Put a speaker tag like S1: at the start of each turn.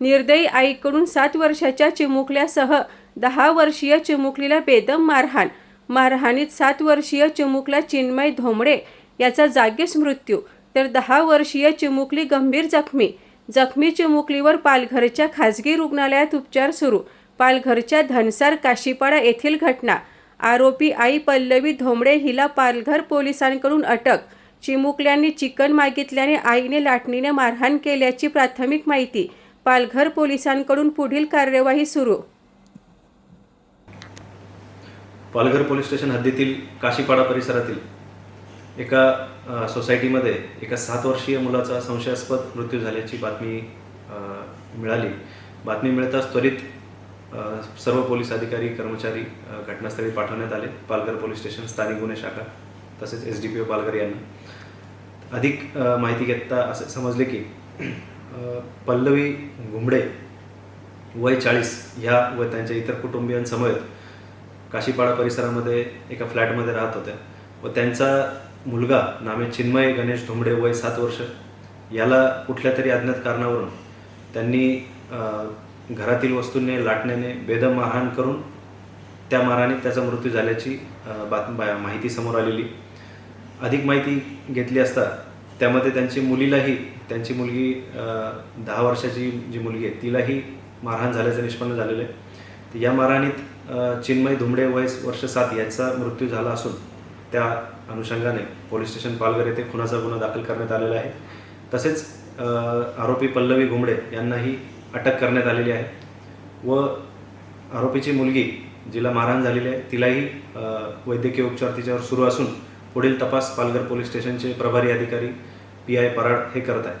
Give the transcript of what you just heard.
S1: निर्दयी आईकडून सात वर्षाच्या चिमुकल्यासह दहा वर्षीय चिमुकलीला बेदम मारहाण. मारहाणीत सात वर्षीय चिमुकला चिन्मय धोमडे याचा जागीच मृत्यू तर दहा वर्षीय चिमुकली गंभीर जखमी. जखमी चिमुकलीवर पालघरच्या खाजगी रुग्णालयात उपचार सुरू. पालघरच्या धनसार काशीपाडा येथील घटना. आरोपी आई पल्लवी धोमडे हिला पालघर पोलिसांकडून अटक. चिमुकल्यांनी चिकन मागितल्याने आईने लाटणीने मारहाण केल्याची प्राथमिक माहिती. पालघर पोलिसांकडून पुढील कार्यवाही सुरू.
S2: पालघर पोलीस स्टेशन हद्दीतील काशीपाडा परिसरातील एका सोसायटीमध्ये एका सात वर्षीय मुलाचा संशयास्पद मृत्यू झाल्याची बातमी मिळाली. बातमी मिळताच त्वरित सर्व पोलीस अधिकारी कर्मचारी घटनास्थळी पाठवण्यात आले. पालघर पोलीस स्टेशन स्थानिक गुन्हे शाखा तसेच S D P O Palghar यांना. अधिक माहिती घेता असे समजले की पल्लवी घुमडे वय चाळीस ह्या व त्यांच्या इतर कुटुंबियांसमवेत काशीपाडा परिसरामध्ये एका फ्लॅटमध्ये राहत होत्या. व त्यांचा मुलगा नामे चिन्मय गणेश धुमडे वय सात वर्ष. याला कुठल्या तरी अज्ञात कारणावरून त्यांनी घरातील वस्तूंनी लाटण्याने बेदम मारहाण करून त्या माराने त्याचा मृत्यू झाल्याची बात माहिती समोर आलेली. अधिक माहिती घेतली असता त्यामध्ये त्यांची मुलीलाही त्यांची मुलगी दहा वर्षाची जी मुलगी आहे तिलाही मारहाण झाल्याचं निष्पन्न झालेलं आहे. या मारहाणीत चिन्मय धुमडे वयस वर्ष सात यांचा मृत्यू झाला असून त्या अनुषंगाने पोलीस स्टेशन पालघर येथे खुनाचा गुन्हा दाखल करण्यात आलेला आहे. तसेच आरोपी पल्लवी घुमडे यांनाही अटक करण्यात आलेली आहे. व आरोपीची मुलगी जिला मारहाण झालेली आहे तिलाही वैद्यकीय उपचार तिच्यावर सुरू असून पुढील तपास पालघर पोलीस स्टेशनचे प्रभारी अधिकारी पी आय पराड हे करत आहेत.